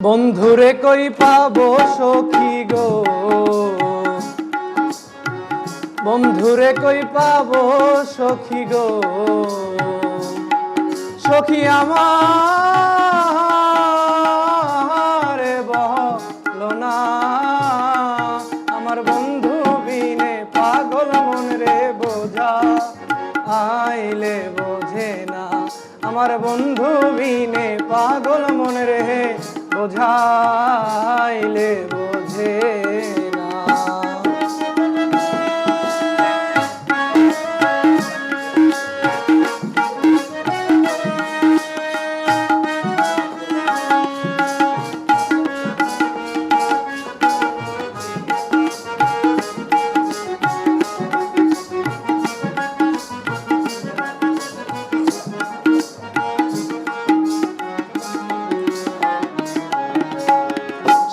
বন্ধুরে কই পাবো সখী গো? বন্ধুরে কই পাবো সখী গো? সখী আমার বলো না। আমার বন্ধু বিনে পাগল মন রে বোঝা, আইলে বোঝে না। আমার বন্ধু বিনে পাগল মন রে বোঝাইলে বোঝে।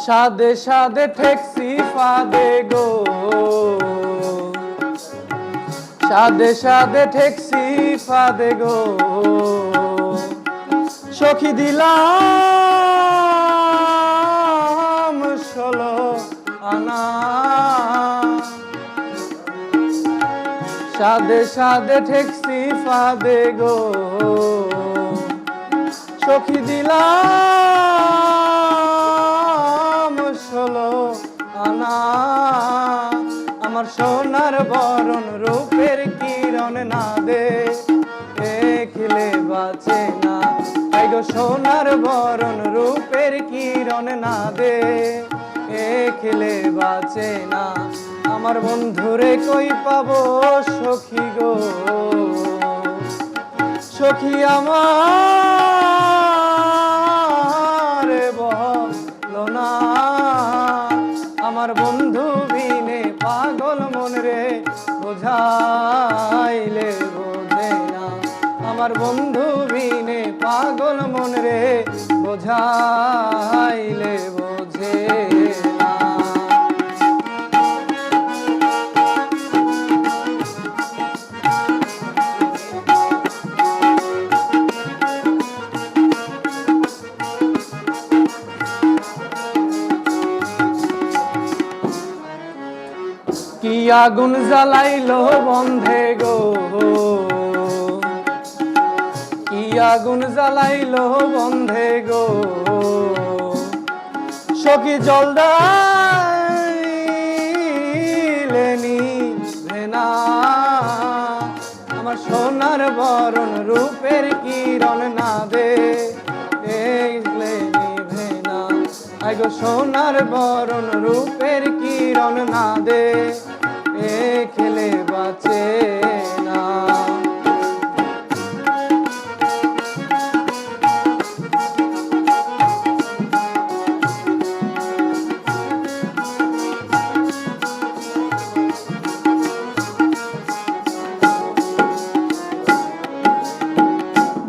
সাদে সাদে ঠেকসি ফাদে গো। সাদে সাদে ঠেকসি ফাদে গো। সখী দিলাম ষোলো আনা। সাদে সাদে ঠেকসি ফাদে গো। সখী দিলাম সোনার বরণ রূপের কিরণ না দে। দেখিলে বাঁচে না। তাই গো সোনার বরণ রূপের কিরণ না দে। দেখিলে বাঁচে না। আমার বন্ধুরে কই পাবো সখী গো? সখী আমার বলো আমার বন্ধু বোঝাইলে বোঝে না। আমার বন্ধু বিনে পাগল মন রে বোঝাইলে বোঝে কি আগুন জ্বালাইলো বন্ধে গো? কি আগুন জ্বালাইলো বন্ধে গো? সখী জল ডাইলেনি ভেনা আমার সোনার বরণ রূপের কিরণ না দে সোনার বরণ রূপের কিরণ না দে। খেলে বাঁচে না।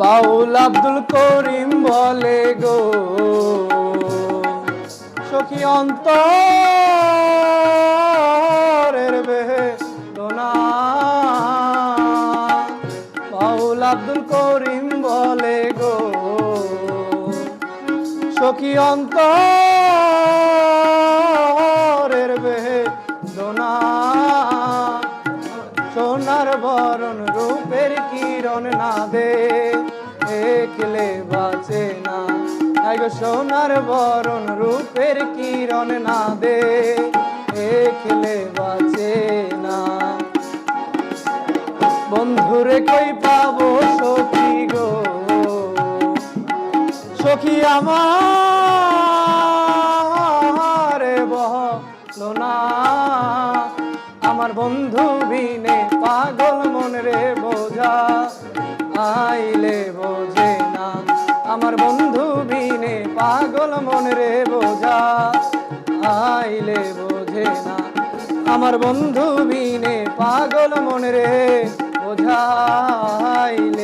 বাউল আব্দুল করিম বলে গো সখী অন্তরের সখী বেদনা। সোনার বরণ রূপের কিরণ না দে বাঁচে না। আইগো সোনার বরণ রূপের কিরণ না দে দেখলে বাঁচে না। বন্ধুরে কই পাবো সখী গো? সখী আমার? আমার বন্ধু বিনে পাগল মন রে বোঝা, আইলে বোঝে না। আমার বন্ধু বিনে পাগল মন রে বোঝা, আইলে বোঝে না। আমার বন্ধু বিনে পাগল মন রে বোঝে